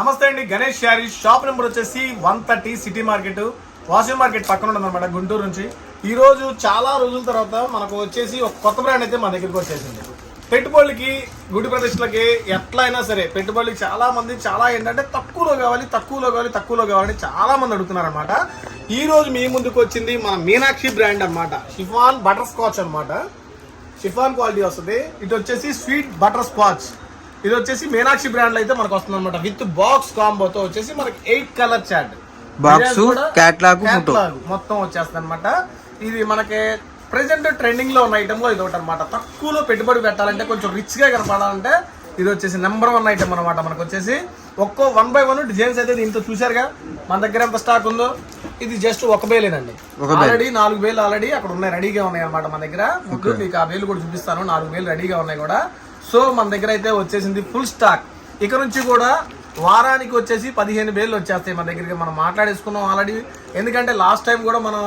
నమస్తే అండి Ganesh sari shop number వచ్చేసి one thirty city market. Washing market పక్కన ఉంటుంది గుంటూరు నుంచి. ఈ రోజు చాలా రోజుల తర్వాత మనకు వచ్చేసి ఒక కొత్త బ్రాండ్ అయితే మన దగ్గరికి వచ్చేసింది. పెట్టుబడులకి గుడి ప్రతిష్టలకి ఎట్లా అయినా సరే పెట్టుబడులకి చాలా మంది చాలా ఏంటంటే తక్కువలో కావాలి తక్కువలో కావాలి తక్కువలో కావాలని చాలా మంది అడుగుతున్నారు అనమాట ఈ రోజు మీ ముందుకు వచ్చింది మన మీనాక్షి బ్రాండ్ అనమాట షిఫాన్ బటర్ స్కాచ్ అనమాట షిఫాన్ క్వాలిటీ వస్తుంది. ఇటు వచ్చేసి స్వీట్ బటర్ స్కాచ్. ఇది వచ్చేసి మీనాక్షి బ్రాండ్ అయితే మనకు వస్తుంది అనమాట విత్ బాక్స్ కాంబోతో వచ్చేసి మనకి eight colour chart. catalog, photo. మొత్తం వచ్చేస్తుంది అనమాట ఇది మనకి ప్రెసెంట్ ట్రెండింగ్లో ఉన్న ఐటమ్లో ఇది ఒకటి అనమాట తక్కువలో పెట్టుబడి పెట్టాలంటే కొంచెం రిచ్గా కనపడాలంటే ఇది వచ్చేసి నెంబర్ వన్ ఐటమ్ అనమాట మనకు వచ్చేసి. ఒక్కో వన్ బై వన్ డిజైన్స్ అయితే దీంతో చూసారుగా మన దగ్గర ఎంత స్టాక్ ఉందో? ఇది జస్ట్ ఒక బేలేనండి ఆల్రెడీ నాలుగు వేలు ఆల్రెడీ అక్కడ ఉన్నాయి రెడీగా ఉన్నాయి అనమాట మన దగ్గర. ముందు మీకు ఆ వేలు కూడా చూపిస్తాను నాలుగు వేలు రెడీగా ఉన్నాయి కూడా. సో మన దగ్గర అయితే వచ్చేసింది ఫుల్ స్టాక్ ఇక నుంచి కూడా వారానికి వచ్చేసి పదిహేను వేలు వచ్చేస్తాయి మన దగ్గరికి. మనం మాట్లాడేసుకున్నాం ఆల్రెడీ ఎందుకంటే లాస్ట్ టైం కూడా మనం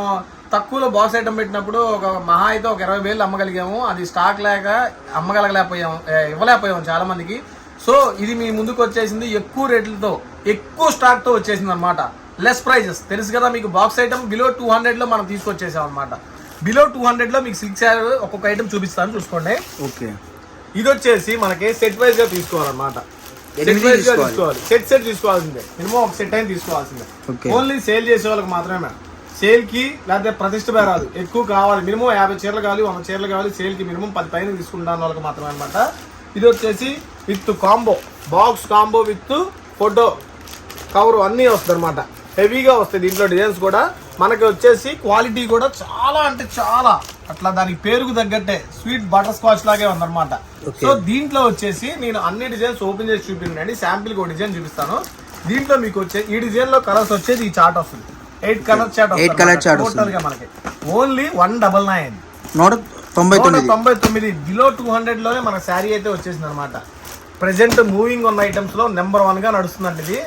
తక్కువలో బాక్స్ ఐటమ్ పెట్టినప్పుడు ఒక మహా అయితే ఒక ఇరవై వేలు అమ్మగలిగాము. అది స్టాక్ లేక అమ్మగలగలేకపోయాము ఇవ్వలేకపోయాము చాలా మందికి సో ఇది మీ ముందుకు వచ్చేసింది ఎక్కువ రేట్లతో ఎక్కువ స్టాక్తో వచ్చేసింది అనమాట లెస్ ప్రైజెస్ తెలుసు కదా మీకు బాక్స్ ఐటమ్ బిలో టూ హండ్రెడ్లో మనం తీసుకొచ్చేసాం అనమాట బిలో టూ హండ్రెడ్లో మీకు సిక్స్ ఒక్కొక్క ఐటమ్ చూపిస్తాను చూసుకోండి. ఓకే ఇది వచ్చేసి మనకి సెట్ వైజ్గా తీసుకోవాలన్నమాట. సెట్ ఎనిమిది వైజ్గా తీసుకోవాలి. సెట్ సెట్ తీసుకోవాల్సిందే. మినిమం ఒక సెట్ అయిన తీసుకోవాల్సిందే. ఓన్లీ సేల్ చేసే వాళ్ళకి మాత్రమే మేడం. సేల్కి లేకపోతే ప్రతిష్ట బేరాలు ఎక్కువ కావాలి. మినిమం యాభై చీరలు కావాలి వంద చీరలు కావాలి. సేల్కి మినిమం పది పైన తీసుకుంటాను వాళ్ళకి మాత్రమే అనమాట ఇది వచ్చేసి with combo. Box combo with photo. Cover అన్నీ వస్తుంది అనమాట హెవీగా వస్తాయి దీంట్లో డిజైన్స్ కూడా. మనకి వచ్చేసి క్వాలిటీ కూడా చాలా అంటే చాలా. అట్లా దానికి పేరుకు తగ్గట్టే స్వీట్ బటర్ స్కాచ్ లాగే ఉందన్నమాట. సో దీంట్లో వచ్చేసి నేను అన్ని డిజైన్స్ ఓపెన్ చేసి చూపించండి శాంపిల్ ఒక డిజైన్ చూపిస్తాను. దీంట్లో మీకు వచ్చే ఈ డిజైన్లో కలర్స్ వచ్చేది ఈ చార్ట్ వస్తుంది. Eight colour chart Eight colour chart టోటల్గా మనకి. ఓన్లీ వన్ డబల్ నైన్ నూట తొంభై తొమ్మిది. తొంభై తొమ్మిది. బిలో టూ హండ్రెడ్లోనే మన శారీ అయితే వచ్చేసింది అనమాట ప్రెసెంట్ మూవింగ్ ఉన్న ఐటమ్స్లో నెంబర్ వన్గా నడుస్తుందండి ఇది.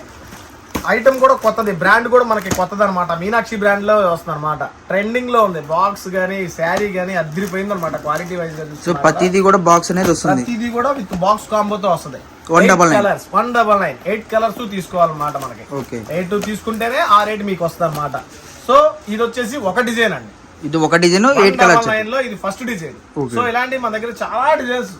ఐటమ్ కూడా కొత్తది. బ్రాండ్ కూడా మనకి కొత్తది అనమాట మీనాక్షి బ్రాండ్లో వస్తుంది అనమాట ట్రెండింగ్లో ఉంది. బాక్స్ గానీ శారీ గానీ అదిరిపోయింది అనమాట క్వాలిటీ వైజ్ సో ప్రతిదీ కూడా బాక్స్ అనేది వస్తుంది. ప్రతిది కూడా విత్ బాక్స్ కాంబోతో వస్తుంది. Double nine. Colours one double nine eight colours తీసుకోవాలన్నమాట మనకి. ఓకే ఎయిట్ తీసుకుంటేనే ఆ రేట్ మీకు వస్తుంది అనమాట సో ఇది వచ్చేసి ఒక డిజైన్ అండి. ఇది ఒక డిజైన్ ఎయిట్ కలర్స్ లైన్లో ఇది ఫస్ట్ డిజైన్. సో ఇలాంటి మన దగ్గర చాలా డిజైన్స్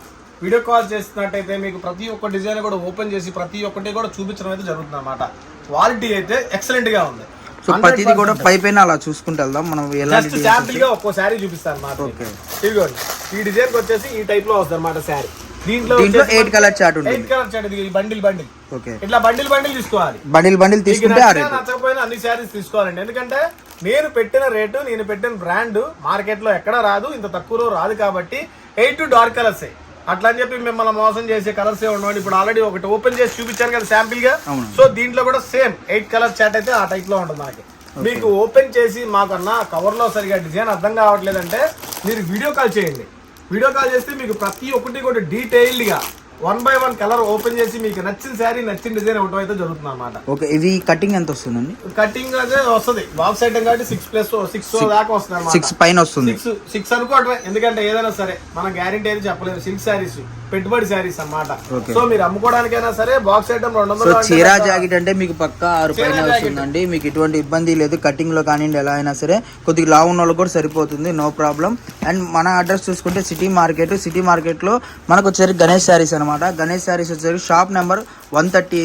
వీడియో కాల్ చేస్తున్నట్టయితే మీకు ప్రతి ఒక్క డిజైన్ కూడా ఓపెన్ చేసి ప్రతి ఒక్కటి కూడా చూపించడం అయితే జరుగుతుంది అనమాట క్వాలిటీ అయితే ఎక్సలెంట్గా ఉంది. సో ప్రతిదీ కూడా పై పైన అలా చూసుకుంటూ వెళ్దాం. మనం ఎలాంటి జస్ట్ శాంపిల్గా ఒక్కో శారీ చూపిస్తాను మాట Okay. ఇదిగోండి. ఈ డిజైన్ వచ్చేసి ఈ టైప్లో వస్తుంది అనమాట శారీ దీంట్లో దీంట్లో ఎయిట్ కలర్ చార్ట్ ఉంటుంది. ఎయిట్ కలర్ చాట్ ఇది బండిల్ బండిల్ ఓకే ఇట్లా బండిల్ బండిల్ తీసుకోవాలి. బండిల్ బండిల్ తీసుకుంటే ఆ రేట్ నచ్చకపోయినా అన్ని శారీస్ తీసుకోవాలండి. ఎందుకంటే నేను పెట్టిన రేటు నేను పెట్టిన బ్రాండ్ మార్కెట్లో ఎక్కడ రాదు ఇంత తక్కువలో రాదు కాబట్టి ఎయిట్ టు డార్క్ కలర్స్ అట్లా అని చెప్పి మిమ్మల్ని మోసం చేసే కలర్స్ ఏ ఉండవు ఇప్పుడు ఆల్రెడీ ఒకటి ఓపెన్ చేసి చూపించాను కదా శాంపిల్గా. సో దీంట్లో కూడా సేమ్ ఎయిట్ కలర్ చాట్ అయితే ఆ టైప్లో ఉంటుంది మనకి మీకు ఓపెన్ చేసి మాకన్నా కవర్లో సరిగా డిజైన్ అర్థం కావట్లేదంటే మీరు వీడియో కాల్ చేయండి. వీడియో కాల్ చేస్తే మీకు ప్రతి ఒక్కటి కూడా డీటెయిల్డ్గా one by one colour open చేసి మీకు నచ్చిన శారీ నచ్చిన డిజైన్ ఇవ్వడం అయితే జరుగుతుంది అనమాట ఓకే ఇది కటింగ్ ఎంత వస్తుందండి? కటింగ్ అదే వస్తుంది. బాక్స్ ఐటమ్ కాబట్టి సిక్స్ ప్లస్ సిక్స్ దాకా వస్తుంది సిక్స్ పైన వస్తుంది. సిక్స్ సిక్స్ అనుకోవటమే ఎందుకంటే ఏదైనా సరే మన గ్యారంటీ అయితే చెప్పలేదు సిల్క్ శారీస్ పెట్టుబడి శారీస్ అన్నమాట. సో మీరు అమ్ముకోవడానికైనా సరే బాక్స్ ఐటమ్ రెండు వందలు చీరా జాకెట్ అంటే మీకు పక్క ఆరు పైన. వస్తుందండి. మీకు ఎటువంటి ఇబ్బంది లేదు. కటింగ్లో కానివ్వండి ఎలా అయినా సరే కొద్దిగా లావు ఉన్న కూడా సరిపోతుంది. నో ప్రాబ్లం అండ్ మన అడ్రస్ చూసుకుంటే సిటీ మార్కెట్ సిటీ మార్కెట్లో మనకు వచ్చేసరికి గణేష్ శారీస్ అనమాట గణేష్ శారీస్ వచ్చేసరికి షాప్ నెంబర్ వన్ థర్టీ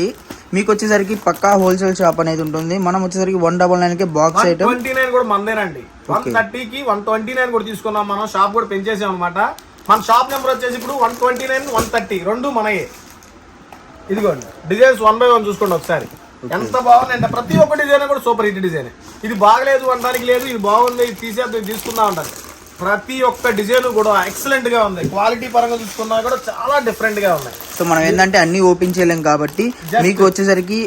మీకు వచ్చేసరికి పక్కా హోల్సేల్ షాప్ అనేది ఉంటుంది. మనం వచ్చేసరికి వన్ డబల్ నైన్కి బాక్స్ ఐటమ్ ట్వంటీ నైన్ కూడా మందేనండి. వన్ థర్టీకి వన్ ట్వంటీ నైన్ కూడా తీసుకున్నాం మనం. షాప్ కూడా పెంచేసాం అనమాట మన షాప్ నెంబర్ వచ్చేసి ఇప్పుడు one twenty nine one thirty రెండు మనయే. ఇదిగోండి. డిజైన్స్ వన్ బై వన్ చూసుకోండి ఒకసారి. ఎంత బాగుంది అంటే ప్రతి ఒక్క డిజైన్ కూడా సూపర్ హిట్ డిజైన్ ఇది బాగలేదు అనడానికి లేదు ఇది బాగుంది ఇది తీసేద్దాం ఇది తీసుకుందాం అంటారు. ప్రతి ఒక్క డిజైన్ కూడా ఎక్సలెంట్గా ఉంది. క్వాలిటీ పరంగా చూసుకున్నా కూడా చాలా డిఫరెంట్గా ఉన్నాయి. సో మనం ఏంటంటే అన్ని ఓపెన్ చేయలేం కాబట్టి మీకు వచ్చేసరికి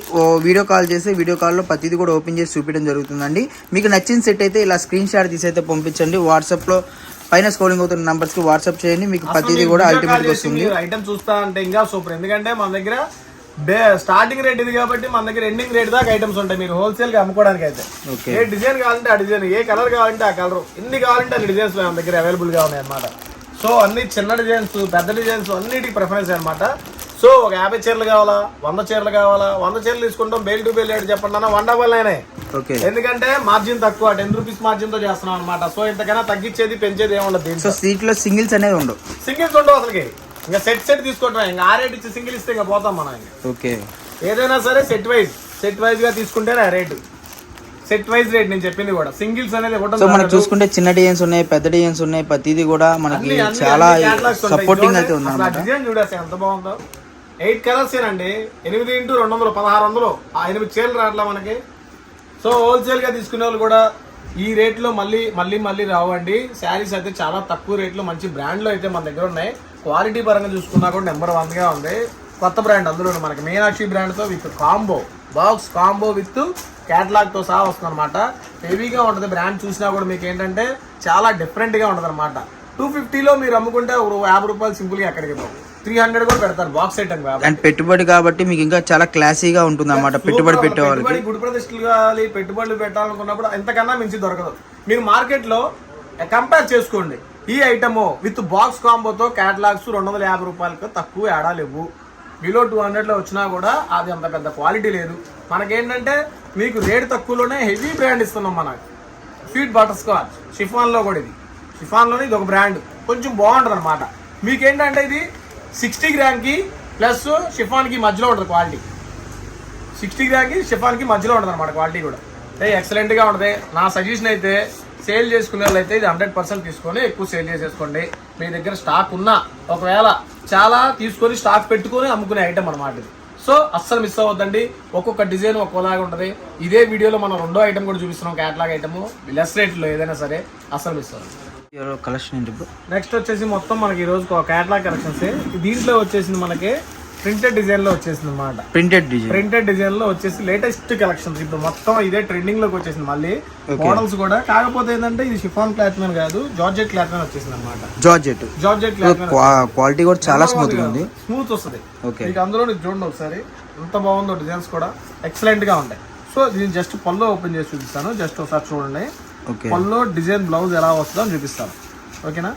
వీడియో కాల్ చేసి వీడియో కాల్లో ప్రతిదీ కూడా ఓపెన్ చేసి చూపించడం జరుగుతుందండి. మీకు నచ్చిన సెట్ అయితే ఇలా స్క్రీన్ షాట్ తీసి అయితే పంపించండి. వాట్సాప్లో పైన స్క్రోలింగ్ అవుతున్న నంబర్స్కి వాట్సాప్ చేయండి మీకు ప్రతిదీ కూడా అల్టిమేట్ వస్తుంది. ఐటమ్ చూస్తా అంటే ఇంకా సూపర్ ఎందుకంటే మన దగ్గర స్టార్టింగ్ రేట్ ఇది కాబట్టి మన దగ్గర ఎండింగ్ రేట్ దాకా ఐటమ్స్ ఉంటాయి. మీరు హోల్సేల్గా అమ్ముకోవడానికి అయితే. ఏ డిజైన్ కావాలంటే ఆ డిజైన్ ఏ కలర్ కావాలంటే ఆ కలర్ ఎన్ని కావాలంటే అన్ని డిజైన్స్ మన దగ్గర అవైలబుల్గా ఉన్నాయి అన్నమాట సో అన్ని చిన్న డిజైన్స్ పెద్ద డిజైన్స్ అన్నిటికి ప్రిఫరెన్స్ అన్నమాట. సో ఒక యాభై చీరలు కావాలా? వంద చీరలు కావాలా? వంద చీరలు తీసుకుంటాం బేల్ టు బేల్ రేటు చెప్పండి అన్న. One double nine okay. ఎందుకంటే మార్జిన్ తక్కువ. టెన్ రూపీస్ మార్జిన్తో చేస్తున్నాం అనమాట సో ఇంతకైనా తగ్గించేది పెంచేది ఏముండదు సో దీంట్లో సీట్లో సింగిల్స్ అనేది ఉండవు. సింగిల్స్ ఉండవు అసలుకి. ఇంకా సెట్ సెట్ తీసుకుంటాం. ఇంకా ఆ రేట్ ఇచ్చి సింగిల్ ఇస్తే ఇంకా పోతాం మనం. ఓకే. ఏదైనా సరే సెట్ వైజ్ సెట్ వైజ్గా తీసుకుంటేనే ఆ రేటు సెట్ వైజ్ రేట్ నేను చెప్పింది కూడా. సింగిల్స్ అనేది ఒకటి సో మనకి చూసుకుంటే చిన్న డిజైన్స్ ఉన్నాయి పెద్ద డిజైన్స్ ఉన్నాయి ప్రతిదీ కూడా మనకి చాలా సపోర్టింగ్ అయితే ఉందన్నమాట. డిజైన్ చూడేసి ఎంత బాగుందో. ఎయిట్ కలర్స్ ఏనండి? ఎనిమిది ఇంటూ రెండు వందలు పదహారు వందలు. ఆ ఎనిమిది చీరలు రావట్లా మనకి. సో హోల్సేల్గా తీసుకునే వాళ్ళు కూడా ఈ రేట్లో మళ్ళీ మళ్ళీ మళ్ళీ రావండి. శారీస్ అయితే చాలా తక్కువ రేట్లో మంచి బ్రాండ్లో అయితే మన దగ్గర ఉన్నాయి. క్వాలిటీ పరంగా చూసుకున్నా కూడా నెంబర్ వన్గా ఉంది. కొత్త బ్రాండ్ అందులో మనకి. Meenakshi బ్రాండ్తో with combo box combo with క్యాటలాగ్తో సహా వస్తుంది అనమాట హెవీగా ఉంటుంది బ్రాండ్ చూసినా కూడా మీకు ఏంటంటే చాలా డిఫరెంట్గా ఉంటుంది అనమాట టూ ఫిఫ్టీలో మీరు అమ్ముకుంటే ఒక యాభై రూపాయలు సింపుల్గా ఎక్కడికి పోవు. త్రీ హండ్రెడ్ కూడా పెడతారు బాక్స్ ఐటమ్ అండ్ పెట్టుబడి కాబట్టి మీకు ఇంకా చాలా క్లాసీగా ఉంటుంది అనమాట పెట్టుబడి పెట్టే వాళ్ళకి పెట్టుబడి గుడి ప్రతిష్టలు కావాలి పెట్టుబడులు పెట్టాలనుకున్నప్పుడు ఎంతకన్నా మించి దొరకదు. మీరు మార్కెట్లో కంపేర్ చేసుకోండి. ఈ ఐటమ్ విత్ బాక్స్ కాంబోతో క్యాటలాగ్స్ రెండు వందల యాభై రూపాయలకు తక్కువ ఏడా లేవు. బిలో టూ హండ్రెడ్లో వచ్చినా కూడా అది అంత పెద్ద క్వాలిటీ లేదు. మనకేంటంటే మీకు రేట్ తక్కువలోనే హెవీ బ్రాండ్ ఇస్తున్నాం మనకి స్వీట్ బటర్ స్కాచ్ షిఫాన్లో కూడా ఇది. షిఫాన్లోనే ఇది ఒక బ్రాండ్ కొంచెం బాగుంటుంది అనమాట మీకేంటంటే ఇది సిక్స్టీ గ్రామ్కి ప్లస్ షిఫాన్కి మధ్యలో ఉంటుంది క్వాలిటీ. సిక్స్టీ గ్రామ్కి షిఫాన్కి మధ్యలో ఉంటుంది అనమాట క్వాలిటీ కూడా. అంటే ఎక్సలెంట్గా ఉంటుంది. నా సజెషన్ అయితే సేల్ చేసుకునే వాళ్ళు ఇది హండ్రెడ్ పర్సెంట్ తీసుకొని ఎక్కువ సేల్ చేసేసుకోండి. మీ దగ్గర స్టాక్ ఉన్నా ఒకవేళ చాలా తీసుకొని స్టాక్ పెట్టుకొని అమ్ముకునే ఐటమ్ అనమాట ఇది. సో అస్సలు మిస్ అవ్వద్దండి. ఒక్కొక్క డిజైన్ ఒక్కోలాగా ఉంటుంది. ఇదే వీడియోలో మనం రెండో ఐటమ్ కూడా చూపిస్తున్నాం క్యాటలాగ్ ఐటమ్. లెస్ రేట్లో ఏదైనా సరే అస్సలు మిస్ అవ్వదు కలెక్షన్ ఏంటి నెక్స్ట్ వచ్చేసి మొత్తం మనకి ఈ రోజు క్యాటలాగ్ కలెక్షన్స్ దీంట్లో వచ్చేసింది మనకి ప్రింటెడ్ డిజైన్లో వచ్చేసింది అనమాట ప్రింటెడ్ డిజైన్ ప్రింటెడ్ డిజైన్లో వచ్చేసి లేటెస్ట్ కలెక్షన్స్ ఇప్పుడు మొత్తం ఇదే ట్రెండింగ్లోకి వచ్చేసింది మళ్ళీ. మోడల్స్ కూడా. కాకపోతే ఏంటంటే ఇది షిఫాన్ క్లాత్ మీద కాదు జార్జెట్ క్లాత్ మీద వచ్చేసింది అనమాట జార్జెట్ జార్జెట్ క్లాత్ క్వాలిటీ కూడా చాలా స్మూత్ ఉంది. స్మూత్ వస్తుంది. ఓకే మీకు అందులో చూడండి ఒకసారి. ఎంత బాగుందో డిజైన్స్ కూడా. ఎక్సలెంట్గా ఉంటాయి. సో దీన్ని జస్ట్ పళ్ళు ఓపెన్ చేసి చూపిస్తాను. జస్ట్ ఒకసారి చూడండి. ఓకే పళ్ళు డిజైన్ బ్లౌజ్ ఎలా వస్తుందో అని చూపిస్తాను. ఓకేనా?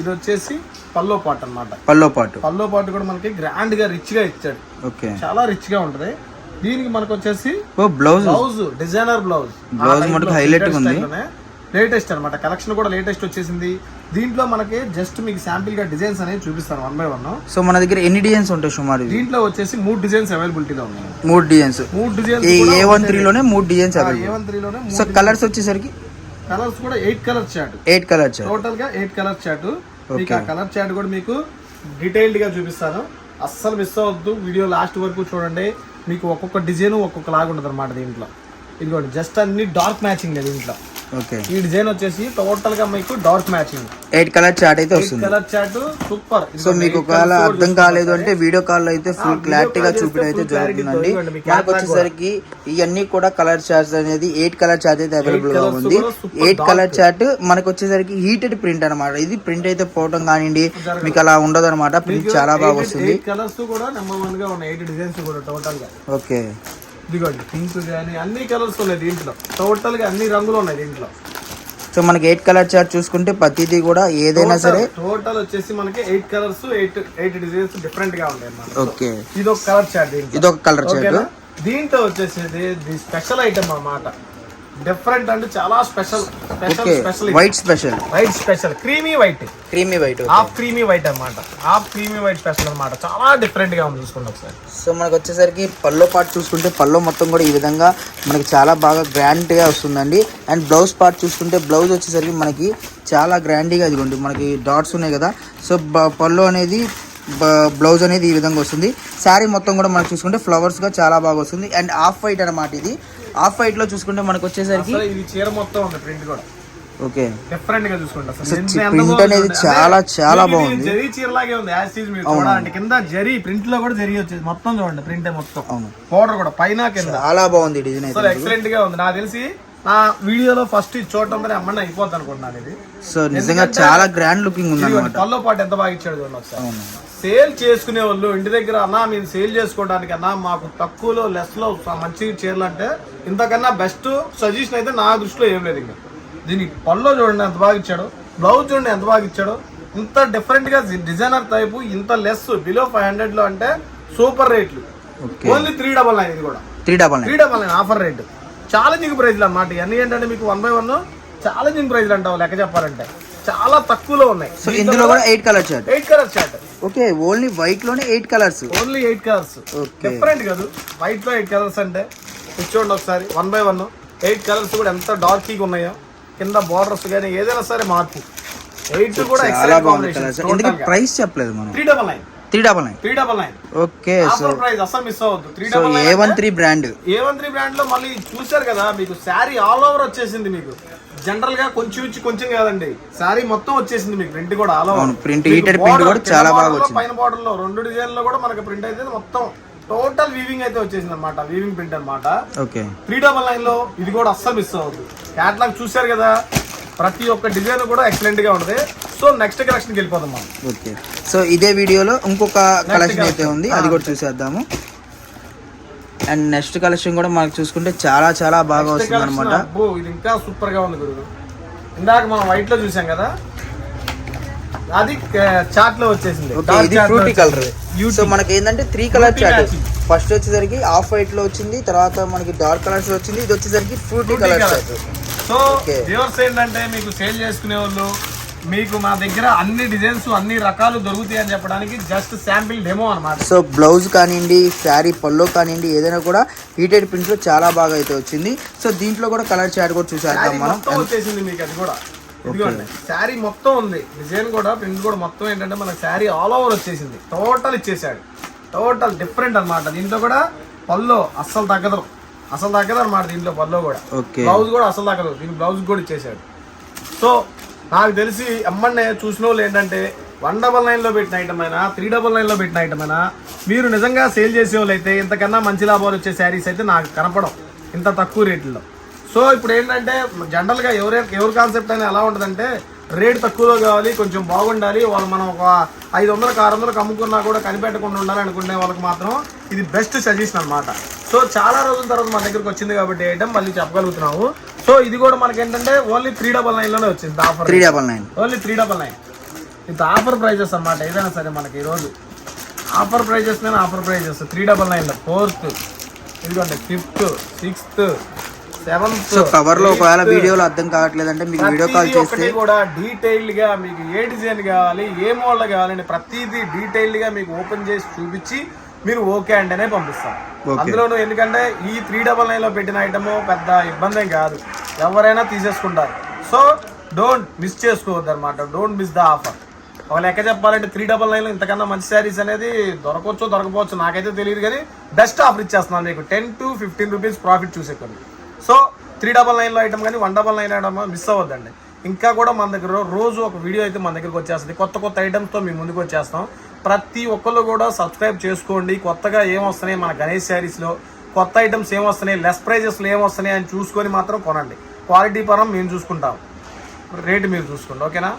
ఇది వచ్చేసి పల్లో పాట్ అన్నమాట. పల్లో పాటు. పల్లో పాట్ కూడా మనకి గ్రాండ్గా రిచ్గా ఇచ్చాడు. ఓకే చాలా రిచ్గా ఉంటది. దీనికి మనకు వచ్చేసి బ్లౌజ్. Blouse designer blouse. మనకు highlight ఉంది. లేటెస్ట్ అన్నమాట. కలెక్షన్ కూడా లేటెస్ట్ వచ్చేసింది. దీంట్లో మనకి జస్ట్ మీకు శాంపిల్గా డిజైన్స్ అనేది చూపిస్తాను వన్ బై వన్ సో మన దగ్గర ఎన్ని డిజైన్స్ ఉంటాయి సుమారు? దీంట్లో వచ్చేసి మూడు డిజైన్స్ అవైలబిలిటీలో ఉన్నాయి. మూడు డిజైన్స్ మూడు డిజైన్స్ ఏ వన్ త్రీలోనే మూడు డిజైన్స్ ఏ వన్ త్రీలోనే సో కలర్స్ వచ్చేసరికి కలర్స్ కూడా eight colour chart. Eight colours టోటల్గా ఎయిట్ కలర్ చార్ట్. మీకు ఆ కలర్ చార్ట్ కూడా మీకు డీటెయిల్డ్గా చూపిస్తాను. అస్సలు మిస్ అవ్వద్దు. వీడియో లాస్ట్ వరకు చూడండి. మీకు ఒక్కొక్క డిజైన్ ఒక్కొక్క లాగా ఉంటుంది అనమాట దీంట్లో. ఇదిగోండి జస్ట్ అన్ని డార్క్ మ్యాచింగ్ దీంట్లో. ఓకే ఈ డిజైన్ వచ్చేసి టోటల్గా మీకు dark matching. Eight colour chart అయితే వస్తుంది. కలర్ చార్ట్ సూపర్ సో మీకు ఒకవేళ అర్థం కాలేదు అంటే వీడియో కాల్ అయితే ఫుల్ క్లారిటీగా చూపించడం అయితే జరుగుతుందండి. మనకు వచ్చేసరికి ఇవన్నీ కూడా కలర్ చార్ట్స్ అనేది ఎయిట్ కలర్ చార్ట్ అయితే అవైలబుల్గా ఉంది. ఎయిట్ కలర్ చార్ట్ మనకు వచ్చేసరికి హీటెడ్ ప్రింట్ అనమాట ఇది ప్రింట్ అయితే పోవటం కానివ్వండి మీకు అలా ఉండదు అనమాట ప్రింట్ చాలా బాగా వస్తుంది. కలర్స్ కూడా నెంబర్ వన్గా ఉన్నాయి. ఎయిట్ డిజైన్స్ కూడా టోటల్గా. ఓకే ఇదిగోండి పింక్ కానీ అన్ని కలర్స్ ఉన్నాయి దీంట్లో. టోటల్గా అన్ని రంగులు ఉన్నాయి దీంట్లో. సో మనకి ఎయిట్ కలర్ చార్ట్ చూసుకుంటే ప్రతిదీ కూడా ఏదైనా సరే టోటల్ వచ్చేసి మనకి eight colours eight eight designs డిఫరెంట్గా అన్నమాట. ఓకే. ఇది ఒక కలర్ చార్ట్ ఇది ఒక కలర్ చార్ట్. దీంట్లో వచ్చేసి స్పెషల్ ఐటమ్ అన్నమాట. డిఫరెంట్ అంటే చాలా special special special white special. White special creamy white. Creamy white half creamy white అన్నమాట. హాఫ్ క్రీమీ వైట్ స్పెషల్ అన్నమాట. చాలా డిఫరెంట్గా ఉంది చూసుకోండి ఒకసారి. సో మనకు వచ్చేసరికి పల్లో పార్ట్ చూసుకుంటే పల్లో మొత్తం కూడా ఈ విధంగా మనకి చాలా బాగా గ్రాండ్గా వస్తుందండి. అండ్ బ్లౌజ్ పార్ట్ చూసుకుంటే బ్లౌజ్ వచ్చేసరికి మనకి చాలా గ్రాండ్గా ఇదిగోండి మనకి డాట్స్ ఉన్నాయి కదా. సో బ- పళ్ళు అనేది బ్లౌజ్ అనేది ఈ విధంగా వస్తుంది. శారీ మొత్తం కూడా మనకు చూసుకుంటే ఫ్లవర్స్గా చాలా బాగా వస్తుంది. అండ్ ఆఫ్ వైట్ అనమాట ఇది. ఆఫ్ వైట్లో చూసుకుంటే మనకు వచ్చేసరికి ఇది చీర మొత్తం ఉంది ప్రింట్ కూడా. ఓకే. డిఫరెంట్గా చూసుకోండి అసలు. అసలు ఎంత చి- ఎంత print బాగుంది అనేది చూడండి. చాలా చాలా బాగుంది. జరీ చీర లాగే ఉంది యాజ్ చీజ్ మీరు చూడాలంటే కింద జరీ ప్రింట్లో కూడా జరీ వచ్చేది. మొత్తం చూడండి ప్రింట్ మొత్తం. అవును. పౌడర్ కూడా పైన కింద. చాలా బాగుంది డిజైన్ అయితే ఎక్సలెంట్గా ఉంది. నాకు తెలిసి నా వీడియోలో ఫస్ట్ ఇది చూడటంతోనే అమ్మని అయిపోద్ది అనుకుంటున్నాను ఇది. సో నిజంగా చాలా గ్రాండ్ లుకింగ్ ఉంది పల్లో పాటు ఎంత బాగా ఇచ్చాడు చూడండి ఒకసారి. సేల్ చేసుకునే వాళ్ళు ఇంటి దగ్గర అన్నా మేము సేల్ చేసుకోవడానికి అన్నా మాకు తక్కువలో లెస్లో మంచి చీరలు అంటే ఇంతకన్నా బెస్ట్ సజెషన్ అయితే నా దృష్టిలో ఏం లేదు ఇంకా. దీనికి పల్లో చూడండి ఎంత బాగా ఇచ్చాడు బ్లౌజ్ చూడండి ఎంత బాగా ఇచ్చాడు. ఇంత డిఫరెంట్గా డిజైనర్ టైపు ఇంత లెస్ బిలో ఫైవ్ హండ్రెడ్లో అంటే సూపర్ రేట్లు ఓన్లీ త్రీ డబల్ నైన్ ఇది కూడా. Three double three double nine offer rate challenging ప్రైజ్లు అన్నమాట. ఇవన్నీ ఏంటంటే మీకు వన్ బై వన్ ఛాలెంజింగ్ ప్రైజ్లు అంటావు లెక్క చెప్పాలంటే. చాలా తక్కువలో ఉన్నాయి. సో ఇందులో కూడా eight colour chart eight colours chart okay only వైట్లోనే eight colours only eight colours okay different కాదు. వైట్లో ఎయిట్ కలర్స్ అంటే చూడండి ఒకసారి one by one eight colours కూడా ఎంత డార్కీగా ఉన్నాయో కింద బార్డర్స్ కానీ ఏదైనా సరే మార్పు. ఎయిట్ కూడా చాలా ఎక్సలెంట్ బాగుంది కలర్స్ ఎందుకు ప్రైస్ చెప్పలేదు మనం? Three double nine three double nine three double nine okay so price అసలు మిస్ అవ్వద్దు. Three double A one three brand A one three బ్రాండ్లో మళ్ళీ చూశారు కదా మీకు శారీ ఆల్ ఓవర్ వచ్చేసింది మీకు. జనరల్గా కొంచెం ఇచ్చి కొంచెం కాదండి. శారీ మొత్తం వచ్చేసింది మీకు ప్రింట్ కూడా అవును, print, heated print కూడా చాలా బాగా వచ్చింది. పైన బార్డర్లో రెండు డిజైన్లో కూడా మనకి ప్రింట్ అయితే మొత్తం టోటల్ వీవింగ్ అయితే వచ్చేసింది అనమాట వీవింగ్ ప్రింట్ అన్నమాట. ఓకే. త్రీ డబల్ నైన్లో ఇది కూడా అస్సలు మిస్ అవ్వద్దు క్యాట్లాగ్ చూశారు కదా ప్రతి ఒక్క డిజైన్ కూడా ఎక్సలెంట్గా ఉంటుంది సో నెక్స్ట్ కలెక్షన్కి వెళ్ళిపోదాం మనం. ఓకే. సో ఇదే వీడియోలో ఇంకొక కలెక్షన్ అయితే ఉంది అది కూడా చూసేద్దాము. అండ్ నెక్స్ట్ కలెక్షన్ కూడా మనకు చూసుకుంటే చాలా చాలా బాగా వస్తుంది అనమాట ఇది ఇంకా సూపర్గా ఉంది గురు ఇందాక మనం వైట్లో చూసాం కదా? అది చాట్లో వచ్చేసింది. ఇది ఫ్రూటీ కలర్. సో మనకి ఏంటంటే త్రీ కలర్ చాట్. ఫస్ట్ వచ్చేసరికి హాఫ్ వైట్లో వచ్చింది తర్వాత మనకి డార్క్ కలర్స్ వచ్చింది ఇది వచ్చేసరికి ఫ్రూటీ కలర్. చాట్ సో ఏంటంటే మీకు సేల్ చేసుకునే వాళ్ళు మీకు మా దగ్గర అన్ని డిజైన్స్ అన్ని రకాలు దొరుకుతాయి అని చెప్పడానికి జస్ట్ శాంపిల్ డెమో అన్నమాట. సో బ్లౌజ్ కానివ్వండి శారీ పల్లో కానివ్వండి ఏదైనా కూడా హీటెడ్ ప్రింట్లో చాలా బాగా అయితే వచ్చింది. సో దీంట్లో కూడా కలర్ చాట్ కూడా చూసేద్దాం శారీ మనం. వచ్చేసింది మీకు అది కూడా. ఇదిగోండి శారీ మొత్తం ఉంది. డిజైన్ కూడా ప్రింట్ కూడా మొత్తం ఏంటంటే మనకి శారీ ఆల్ ఓవర్ వచ్చేసింది. టోటల్ ఇచ్చేసాడు టోటల్ డిఫరెంట్ అన్నమాట. దీంట్లో కూడా పల్లో అస్సలు తగ్గదు. అసలు తగ్గదు అనమాట దీంట్లో పల్లో కూడా. ఓకే. బ్లౌజ్ కూడా అసలు తగ్గదు. దీని బ్లౌజ్ కూడా ఇచ్చేసాడు సో నాకు తెలిసి ఎమ్మన్నే చూసిన వాళ్ళు ఏంటంటే వన్ డబల్ నైన్లో పెట్టిన ఐటమ్ అయినా త్రీ డబల్ నైన్లో పెట్టిన ఐటమ్ అయినా మీరు నిజంగా సేల్ చేసే వాళ్ళు అయితే ఇంతకన్నా మంచి లాభాలు వచ్చే శారీస్ అయితే నాకు కనపడం ఇంత తక్కువ రేట్లలో సో ఇప్పుడు ఏంటంటే జనరల్గా ఎవరి ఎవరి కాన్సెప్ట్ అయినా ఎలా ఉంటుందంటే రేట్ తక్కువలో కావాలి కొంచెం బాగుండాలి వాళ్ళు మనం ఒక ఐదు వందలకు ఆరు వందలకు అమ్ముకున్నా కూడా కనిపెట్టకుండా ఉండాలి అనుకునే వాళ్ళకి మాత్రం ఇది బెస్ట్ సజెషన్ అనమాట సో చాలా రోజుల తర్వాత మన దగ్గరకు వచ్చింది కాబట్టి ఐటమ్ మళ్ళీ చెప్పగలుగుతున్నాము. సో ఇది కూడా మనకి ఏంటంటే ఓన్లీ త్రీ డబల్ నైన్లోనే వచ్చింది offer three double nine only three double nine ఇంత ఆఫర్ ప్రైజెస్ అన్నమాట. ఏదైనా సరే మనకి ఈరోజు ఆఫర్ ప్రైజెస్ మీద ఆఫర్ ప్రైజెస్ త్రీ డబల్ నైన్లో ఫోర్త్ ఇదిగోండి ఫిఫ్త్ సిక్స్త్ సెవెంత్ సో కవర్లో ఒకవేళ వీడియోలో అర్థం కావట్లేదంటే మీకు వీడియో కాల్ చేస్తే కూడా డీటెయిల్డ్గా మీకు ఏ డిజైన్ కావాలి ఏ మోడల్ కావాలని ప్రతిదీ డీటెయిల్డ్గా మీకు ఓపెన్ చేసి చూపించి మీరు ఓకే అంటేనే పంపిస్తాం. అందులోనూ ఎందుకంటే ఈ త్రీ డబల్ నైన్లో పెట్టిన ఐటమ్ పెద్ద ఇబ్బంది ఏం కాదు. ఎవరైనా తీసేసుకుంటారు. సో డోంట్ మిస్ చేసుకోవద్దు అనమాట డోంట్ మిస్ ద ఆఫర్ ఒక లెక్క చెప్పాలంటే త్రీ డబల్ నైన్ ఇంతకన్నా మంచి శారీస్ అనేది దొరకవచ్చు దొరకపోవచ్చు నాకైతే తెలియదు కానీ బెస్ట్ ఆఫర్ ఇచ్చేస్తున్నాను మీకు. Ten to fifteen rupees profit చూసే కొన్ని. సో త్రీ డబల్ నైన్లో ఐటమ్ కానీ one double nine item miss అవ్వద్దండి. ఇంకా కూడా మన దగ్గర రోజు ఒక వీడియో అయితే మన దగ్గరకు వచ్చేస్తుంది. కొత్త కొత్త ఐటమ్స్తో మీ ముందుకు వచ్చేస్తాం. ప్రతి ఒక్కళ్ళు కూడా సబ్స్క్రైబ్ చేసుకోండి. కొత్తగా ఏమొస్తున్నాయి మన గణేష్ శారీస్లో కొత్త ఐటమ్స్ ఏమొస్తున్నాయి లెస్ ప్రైజెస్లో ఏమొస్తున్నాయి అని చూసుకొని మాత్రం కొనండి. క్వాలిటీ పరం మేము చూసుకుంటాం. రేటు మీరు చూసుకోండి. ఓకేనా